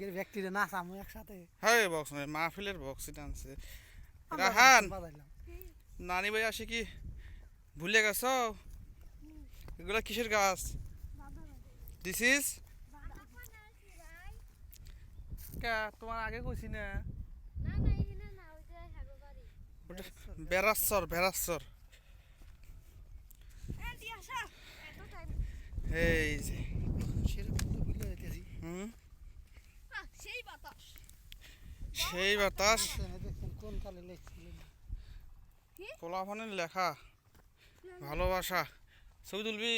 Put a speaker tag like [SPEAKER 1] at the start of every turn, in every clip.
[SPEAKER 1] গেলে ব্যক্তিরে নাচামু একসাথে।
[SPEAKER 2] হ্যাঁ বক্স নয় মাহফিলের বক্স এটা আনছে।
[SPEAKER 1] আমরা
[SPEAKER 2] রাহান! নানি ভাই আসে কি? ভুলে গেছ? এগুলা কিসের গাছ? দিস ইজ তোমার আগে কইছি না। বেড়াচ্ছর বেড়াচ্ছর। এই যে
[SPEAKER 1] সেরকম তো ভুলে যাইতেছি
[SPEAKER 2] হুম
[SPEAKER 3] সেই বাতাস
[SPEAKER 2] সেই বাতাস। পোলাফানের লেখা ভালোবাসা। ছবি তুলবি?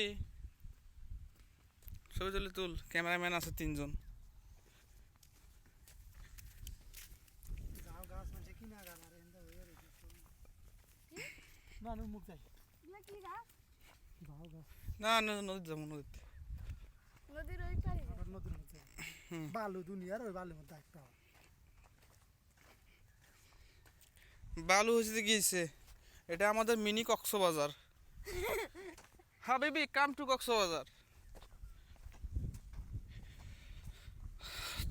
[SPEAKER 2] ছবি তুলি তুল ক্যামেরাম্যান আছে তিনজন। না না, নদীতে যাব নদীতে।
[SPEAKER 1] বালু দুনিয়ার ওই বালুর মধ্যে একটা
[SPEAKER 2] বালু হয়েছে গিয়েছে। এটা আমাদের মিনি কক্সবাজার। হাবিবি কাম টু কক্সবাজার।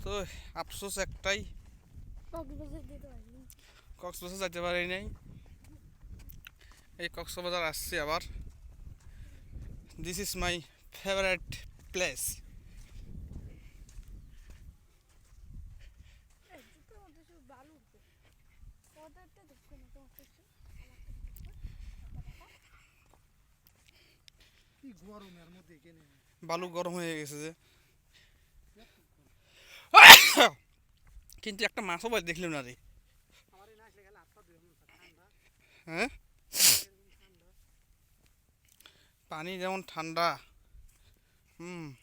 [SPEAKER 2] তো আফসোস একটাই।
[SPEAKER 3] কক্সবাজার যেতে পারি
[SPEAKER 2] পারি নাই। এই কক্সবাজার আসছি আবার। This is my favourite place
[SPEAKER 3] এই জুতোর মধ্যে শুধু বালু উঠবে ওদেরটা দেখবে না তোমার কাছে
[SPEAKER 1] কি গরমের মধ্যে কেনে
[SPEAKER 2] বালু গরম হয়ে গেছে যে। কিন্তু একটা মাছও বাড়ি দেখলাম না রে হ্যাঁ? পানি যেমন ঠান্ডা। হুম।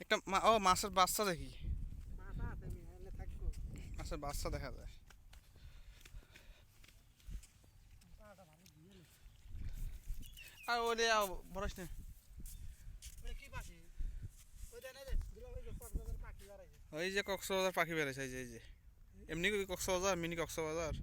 [SPEAKER 2] একটা মা- ও মাছের বাচ্চা দেখি। মাছের বাচ্চা দেখা যায়
[SPEAKER 1] পাটা ভালো দিয়ে নে।
[SPEAKER 2] আর ওরে বরস না।
[SPEAKER 1] ওই যে কক্সবাজার পাখি বাড়াইছে।
[SPEAKER 2] এই যে এমনি কক্সবাজার মিনি কক্সবাজার।